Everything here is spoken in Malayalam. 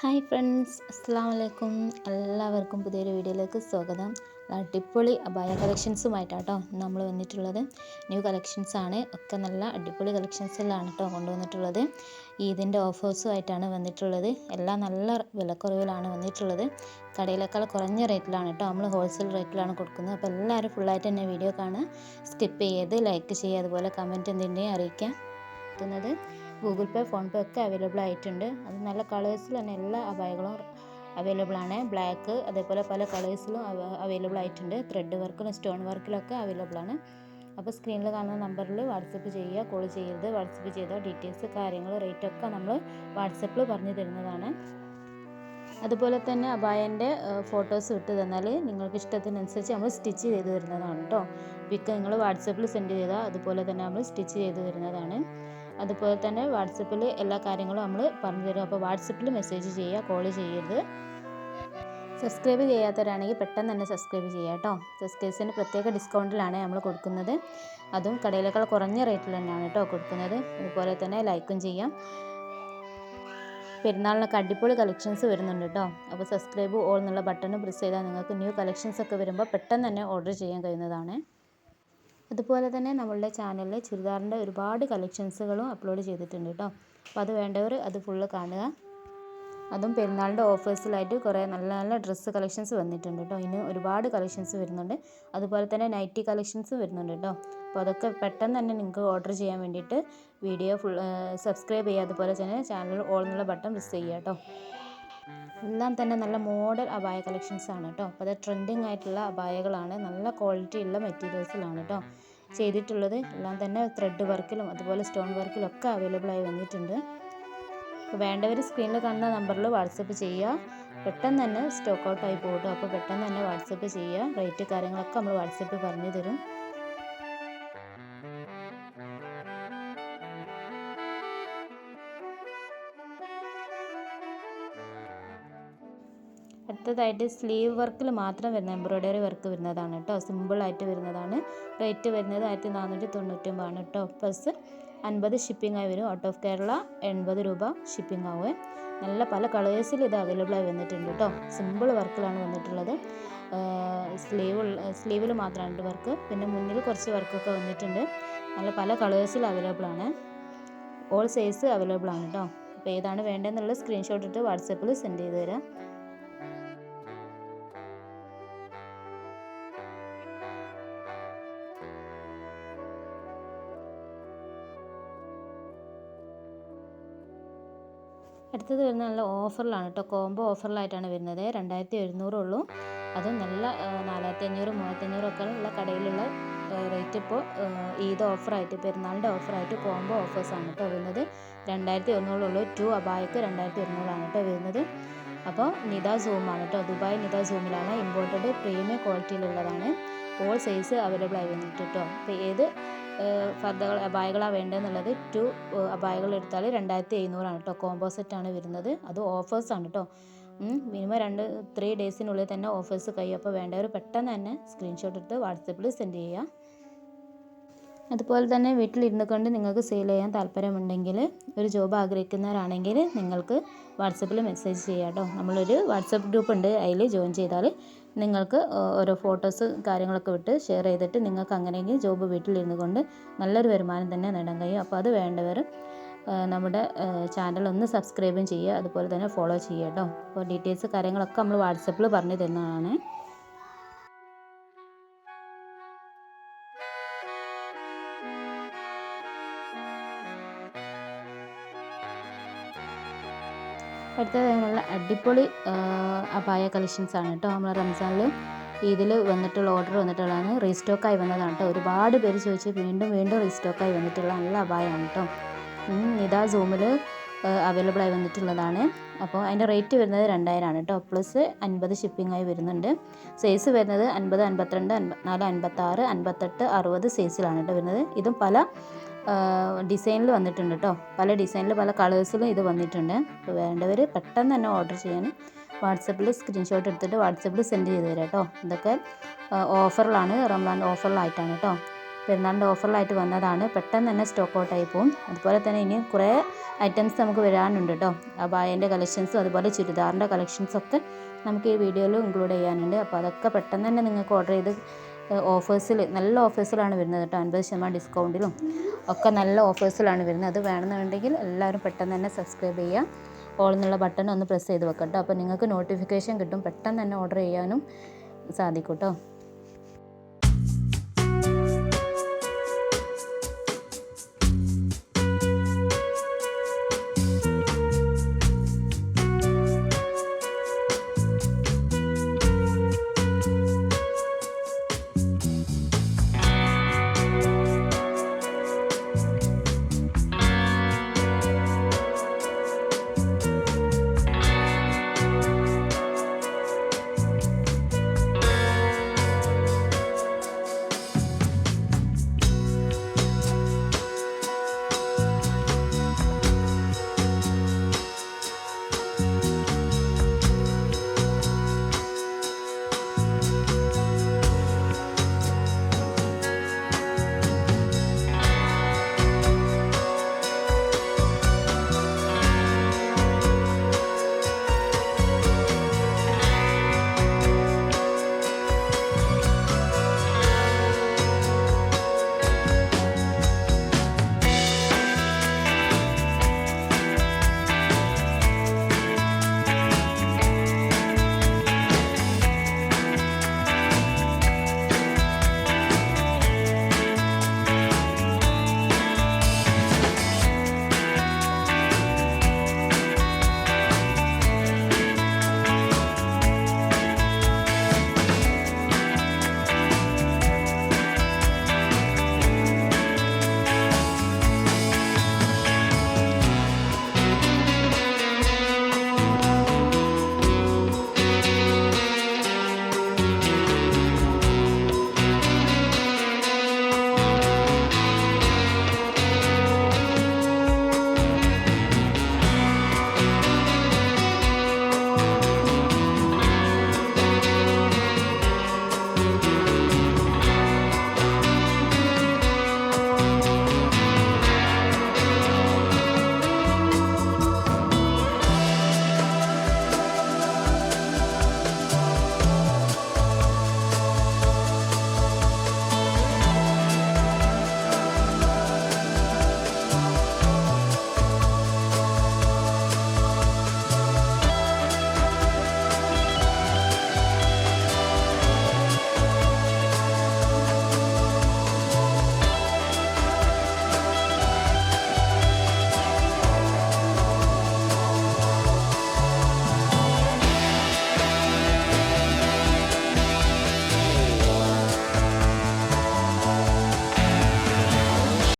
ഹായ് ഫ്രണ്ട്സ് അസ്സാം വലൈക്കും എല്ലാവർക്കും പുതിയൊരു വീഡിയോയിലേക്ക് സ്വാഗതം. അടിപൊളി അബായ കളക്ഷൻസുമായിട്ടാട്ടോ നമ്മൾ വന്നിട്ടുള്ളത്. ന്യൂ കളക്ഷൻസ് ആണ്. ഒക്കെ നല്ല അടിപൊളി കളക്ഷൻസിലാണ് കേട്ടോ കൊണ്ടുവന്നിട്ടുള്ളത്. ഈദിന്റെ ഓഫേഴ്സുമായിട്ടാണ് വന്നിട്ടുള്ളത്. എല്ലാം നല്ല വിലക്കുറവിലാണ് വന്നിട്ടുള്ളത്. കടയിലേക്കാൾ കുറഞ്ഞ റേറ്റിലാണ് കേട്ടോ നമ്മൾ ഹോൾസെയിൽ റേറ്റിലാണ് കൊടുക്കുന്നത്. അപ്പോൾ എല്ലാവരും ഫുള്ളായിട്ട് തന്നെ വീഡിയോ കാണുക. സ്കിപ്പ് ചെയ്ത് ലൈക്ക് ചെയ്യുക. അതുപോലെ കമന്റ് എന്തിന്റെയും അറിയിക്കാം എത്തുന്നത് ഗൂഗിൾ പേ ഫോൺ പേ ഒക്കെ അവൈലബിൾ ആയിട്ടുണ്ട്. അത് നല്ല കളേഴ്സിൽ തന്നെ എല്ലാ അബായകളും അവൈലബിൾ ആണ്. ബ്ലാക്ക് അതേപോലെ പല കളേഴ്സിലും അവൈലബിൾ ആയിട്ടുണ്ട്. ത്രെഡ് വർക്കിലും സ്റ്റോൺ വർക്കിലൊക്കെ അവൈലബിൾ ആണ്. അപ്പോൾ സ്ക്രീനിൽ കാണുന്ന നമ്പറിൽ വാട്സപ്പ് ചെയ്യുക കോൾ ചെയ്യരുത്. വാട്സപ്പ് ചെയ്താൽ ഡീറ്റെയിൽസ് കാര്യങ്ങൾ റേറ്റ് ഒക്കെ നമ്മൾ വാട്സപ്പിൽ പറഞ്ഞു തരുന്നതാണ്. അതുപോലെ തന്നെ അബായന്റെ ഫോട്ടോസ് ഇട്ട് തന്നാൽ നിങ്ങൾക്ക് ഇഷ്ടത്തിനനുസരിച്ച് നമ്മൾ സ്റ്റിച്ച് ചെയ്ത് തരുന്നതാണ് കേട്ടോ പിക്ക് നിങ്ങൾ വാട്സപ്പിൽ സെൻഡ് ചെയ്താൽ അതുപോലെ തന്നെ നമ്മൾ സ്റ്റിച്ച് ചെയ്ത് തരുന്നതാണ്. അതുപോലെ തന്നെ വാട്സപ്പിൽ എല്ലാ കാര്യങ്ങളും നമ്മൾ പറഞ്ഞു തരും. അപ്പോൾ വാട്സപ്പിൽ മെസ്സേജ് ചെയ്യുക കോൾ ചെയ്യരുത്. സബ്സ്ക്രൈബ് ചെയ്യാത്തവരാണെങ്കിൽ പെട്ടെന്ന് തന്നെ സബ്സ്ക്രൈബ് ചെയ്യുക കേട്ടോ. സബ്സ്ക്രൈബേഴ്സിന് പ്രത്യേക ഡിസ്കൗണ്ടിലാണ് നമ്മൾ കൊടുക്കുന്നത്. അതും കടയിലേക്കാൾ കുറഞ്ഞ റേറ്റിൽ തന്നെയാണ് കേട്ടോ കൊടുക്കുന്നത്. അതുപോലെ തന്നെ ലൈക്കും ചെയ്യാം. പെരുന്നാളിനൊക്കെ അടിപൊളി കളക്ഷൻസ് വരുന്നുണ്ട് കേട്ടോ. അപ്പോൾ സബ്സ്ക്രൈബ് ഓൾ എന്നുള്ള ബട്ടൺ പ്രസ് ചെയ്താൽ നിങ്ങൾക്ക് ന്യൂ കളക്ഷൻസ് ഒക്കെ വരുമ്പോൾ പെട്ടെന്ന് തന്നെ ഓർഡർ ചെയ്യാൻ കഴിയുന്നതാണ്. അതുപോലെ തന്നെ നമ്മളുടെ ചാനലിൽ ചുരിദാറിന്റെ ഒരുപാട് കളക്ഷൻസുകളും അപ്ലോഡ് ചെയ്തിട്ടുണ്ട് കേട്ടോ അപ്പോൾ അത് വേണ്ടവർ അത് ഫുള്ള് കാണുക. അതും പെരുന്നാളിന്റെ ഓഫേഴ്സിലായിട്ട് കുറേ നല്ല നല്ല ഡ്രസ്സ് കളക്ഷൻസ് വന്നിട്ടുണ്ട് കേട്ടോ ഇനി ഒരുപാട് കളക്ഷൻസ് വരുന്നുണ്ട്. അതുപോലെ തന്നെ നൈറ്റി കളക്ഷൻസ് വരുന്നുണ്ട് കേട്ടോ അപ്പോൾ അതൊക്കെ പെട്ടെന്ന് തന്നെ നിങ്ങൾക്ക് ഓർഡർ ചെയ്യാൻ വേണ്ടിയിട്ട് വീഡിയോ ഫുൾ സബ്സ്ക്രൈബ് ചെയ്യുക. അതുപോലെ തന്നെ ചാനൽ ഓൾ എന്നുള്ള ബട്ടൺ പ്രസ് ചെയ്യുക കേട്ടോ എല്ലാം തന്നെ നല്ല മോഡൽ അബായ കളക്ഷൻസ് ആണ് കേട്ടോ. അപ്പോൾ അത് ട്രെൻഡിങ് ആയിട്ടുള്ള അബായകളാണ് നല്ല ക്വാളിറ്റി ഉള്ള മെറ്റീരിയൽസിലാണ് കേട്ടോ ചെയ്തിട്ടുള്ളത്. എല്ലാം തന്നെ ത്രെഡ് വർക്കിലും അതുപോലെ സ്റ്റോൺ വർക്കിലും ഒക്കെ അവൈലബിൾ ആയി വന്നിട്ടുണ്ട്. അപ്പോൾ വേണ്ടവർ സ്ക്രീനിൽ കാണുന്ന നമ്പറിൽ വാട്സപ്പ് ചെയ്യുക. പെട്ടെന്ന് തന്നെ സ്റ്റോക്ക് ഔട്ട് ആയി പോകും അപ്പോൾ പെട്ടെന്ന് തന്നെ വാട്സപ്പ് ചെയ്യുക. റേറ്റ് കാര്യങ്ങളൊക്കെ നമ്മൾ വാട്സപ്പിൽ പറഞ്ഞു തരും. അടുത്തതായിട്ട് സ്ലീവ് വർക്കിൽ മാത്രം വരുന്ന എംബ്രോയ്ഡറി വർക്ക് വരുന്നതാണ് കേട്ടോ. സിമ്പിളായിട്ട് വരുന്നതാണ്. റേറ്റ് വരുന്നത് ആയിരത്തി നാനൂറ്റി തൊണ്ണൂറ്റൊമ്പതാണ് കേട്ടോ. പ്ലസ് അൻപത് ഷിപ്പിംഗ് ആയി വരും. ഔട്ട് ഓഫ് കേരള എൺപത് രൂപ ഷിപ്പിംഗ് ആവുക നല്ല പല കളേഴ്സിൽ ഇത് അവൈലബിൾ ആയി വന്നിട്ടുണ്ട് കേട്ടോ. സിമ്പിൾ വർക്കിലാണ് വന്നിട്ടുള്ളത്. സ്ലീവ് സ്ലീവിൽ മാത്രമാണ് വർക്ക്. പിന്നെ മുന്നിൽ കുറച്ച് വർക്കൊക്കെ വന്നിട്ടുണ്ട്. നല്ല പല കളേഴ്സിൽ അവൈലബിൾ ആണ്. ഓൾ സൈസ് അവൈലബിൾ ആണ് കേട്ടോ. അപ്പോൾ ഏതാണ് വേണ്ടതെന്നുള്ള സ്ക്രീൻഷോട്ട് ഇട്ട് വാട്സപ്പിൽ സെൻഡ് ചെയ്ത് തരാം. അടുത്തത് വരുന്ന നല്ല ഓഫറിലാണ് കേട്ടോ. കോംബോ ഓഫറിലായിട്ടാണ് വരുന്നത്. രണ്ടായിരത്തി എഴുന്നൂറുള്ളൂ അതും നല്ല നാലായിരത്തി അഞ്ഞൂറ് മൂവായിരത്തഞ്ഞൂറൊക്കെ ഉള്ള കടയിലുള്ള റേറ്റ് ഇപ്പോൾ ഈദ് ഓഫറായിട്ട് പെരുന്നാളിന്റെ ഓഫറായിട്ട് കോംബോ ഓഫേഴ്സാണ് കേട്ടോ വരുന്നത്. രണ്ടായിരത്തി എഴുന്നൂറുള്ളൂ ടു അബായക്ക് രണ്ടായിരത്തി എഴുന്നൂറാണ് കേട്ടോ വരുന്നത്. അപ്പോൾ നിത സൂമാണ് കേട്ടോ. ദുബായ് നിത സൂമിലാണ് ഇമ്പോർട്ടഡ് പ്രീമിയം ക്വാളിറ്റിയിലുള്ളതാണ് ഓൾ സൈസ് അവൈലബിൾ ആയി വന്നിട്ട് കേട്ടോ. അപ്പോൾ ഏത് ഫർദകൾ അബായകളാണ് വേണ്ടതെന്നുള്ളത് ടു അബായകൾ എടുത്താൽ രണ്ടായിരത്തി എഴുന്നൂറാണ് കേട്ടോ. ആണ് വരുന്നത്. അത് ഓഫേഴ്സാണ് കേട്ടോ. മിനിമം രണ്ട് ത്രീ ഡേയ്സിനുള്ളിൽ തന്നെ ഓഫേഴ്സ് കഴിയും. അപ്പോൾ വേണ്ടവർ പെട്ടെന്ന് തന്നെ സ്ക്രീൻഷോട്ട് എടുത്ത് വാട്സപ്പിൽ സെൻഡ് ചെയ്യുക. അതുപോലെ തന്നെ വീട്ടിലിരുന്ന് കൊണ്ട് നിങ്ങൾക്ക് സെയിൽ ചെയ്യാൻ താല്പര്യമുണ്ടെങ്കിൽ ഒരു ജോബ് ആഗ്രഹിക്കുന്നവരാണെങ്കിൽ നിങ്ങൾക്ക് വാട്സപ്പിൽ മെസ്സേജ് ചെയ്യാം കേട്ടോ. നമ്മളൊരു വാട്സപ്പ് ഗ്രൂപ്പ് ഉണ്ട് അതിൽ ജോയിൻ ചെയ്താൽ നിങ്ങൾക്ക് ഓരോ ഫോട്ടോസ് കാര്യങ്ങളൊക്കെ വിട്ട് ഷെയർ ചെയ്തിട്ട് നിങ്ങൾക്ക് അങ്ങനെയെങ്കിൽ ജോബ് വീട്ടിലിരുന്ന് കൊണ്ട് നല്ലൊരു വരുമാനം തന്നെ നേടാൻ കഴിയും. അപ്പോൾ അത് വേണ്ടവർ നമ്മുടെ ചാനൽ ഒന്ന് സബ്സ്ക്രൈബും ചെയ്യുക. അതുപോലെ തന്നെ ഫോളോ ചെയ്യുക കേട്ടോ. അപ്പോൾ ഡീറ്റെയിൽസ് കാര്യങ്ങളൊക്കെ നമ്മൾ വാട്സപ്പിൽ പറഞ്ഞു തരുന്നതാണ്. അടുത്തത് നല്ല അടിപൊളി അപായ ആണ് കേട്ടോ നമ്മൾ റംസാനിൽ ഇതിൽ വന്നിട്ടുള്ള ഓർഡർ വന്നിട്ടുള്ളതാണ്. റീസ്റ്റോക്കായി വന്നതാണ് കേട്ടോ. ഒരുപാട് പേര് ചോദിച്ച് വീണ്ടും വീണ്ടും റീസ്റ്റോക്കായി വന്നിട്ടുള്ള നല്ല അപായമാണ് കേട്ടോ. ഇതാ സൂമിൽ അവൈലബിൾ ആയി വന്നിട്ടുള്ളതാണ്. അപ്പോൾ അതിന്റെ റേറ്റ് വരുന്നത് രണ്ടായിരമാണ് കേട്ടോ. പ്ലസ് അൻപത് ഷിപ്പിംഗ് ആയി വരുന്നുണ്ട്. സൈസ് വരുന്നത് അൻപത് അൻപത്തിരണ്ട് അൻപത്തിനാല് അൻപത്താറ് അൻപത്തെട്ട് അറുപത് സൈസിലാണ് കേട്ടോ വരുന്നത്. ഇതും പല ഡിസൈനിൽ വന്നിട്ടുണ്ട് കേട്ടോ പല ഡിസൈനിൽ പല കളേഴ്സിലും ഇത് വന്നിട്ടുണ്ട്. അപ്പോൾ വേണ്ടവർ പെട്ടെന്ന് തന്നെ ഓർഡർ ചെയ്യാൻ വാട്സപ്പിൽ സ്ക്രീൻഷോട്ട് എടുത്തിട്ട് വാട്സപ്പിൽ സെൻഡ് ചെയ്ത് തരാം കേട്ടോ ഇതൊക്കെ ഓഫറിലാണ് റംസാൻ ഓഫറിലായിട്ടാണ് കേട്ടോ പെരുന്നാളിന്റെ ഓഫറിലായിട്ട് വന്നതാണ്. പെട്ടെന്ന് തന്നെ സ്റ്റോക്ക് ഔട്ടായി പോകും അതുപോലെ തന്നെ ഇനി കുറേ ഐറ്റംസ് നമുക്ക് വരാനുണ്ട് കേട്ടോ അബായന്റെ കളക്ഷൻസും അതുപോലെ ചുരിദാറിന്റെ കളക്ഷൻസൊക്കെ നമുക്ക് ഈ വീഡിയോയിൽ ഇൻക്ലൂഡ് ചെയ്യാനുണ്ട്. അപ്പോൾ അതൊക്കെ പെട്ടെന്ന് തന്നെ നിങ്ങൾക്ക് ഓർഡർ ചെയ്ത് ഓഫേഴ്സിൽ നല്ല ഓഫേഴ്സിലാണ് വരുന്നത് കേട്ടോ. അൻപത് ശതമാനം ഡിസ്കൗണ്ടിലും ഒക്കെ നല്ല ഓഫേഴ്സിലാണ് വരുന്നത്. അത് വേണമെന്നുണ്ടെങ്കിൽ എല്ലാവരും പെട്ടെന്ന് തന്നെ സബ്സ്ക്രൈബ് ചെയ്യുക ഓൾ എന്നുള്ള ബട്ടൺ ഒന്ന് പ്രസ് ചെയ്ത് വെക്കാം കേട്ടോ അപ്പോൾ നിങ്ങൾക്ക് നോട്ടിഫിക്കേഷൻ കിട്ടും. പെട്ടെന്ന് തന്നെ ഓർഡർ ചെയ്യാനും സാധിക്കും കേട്ടോ.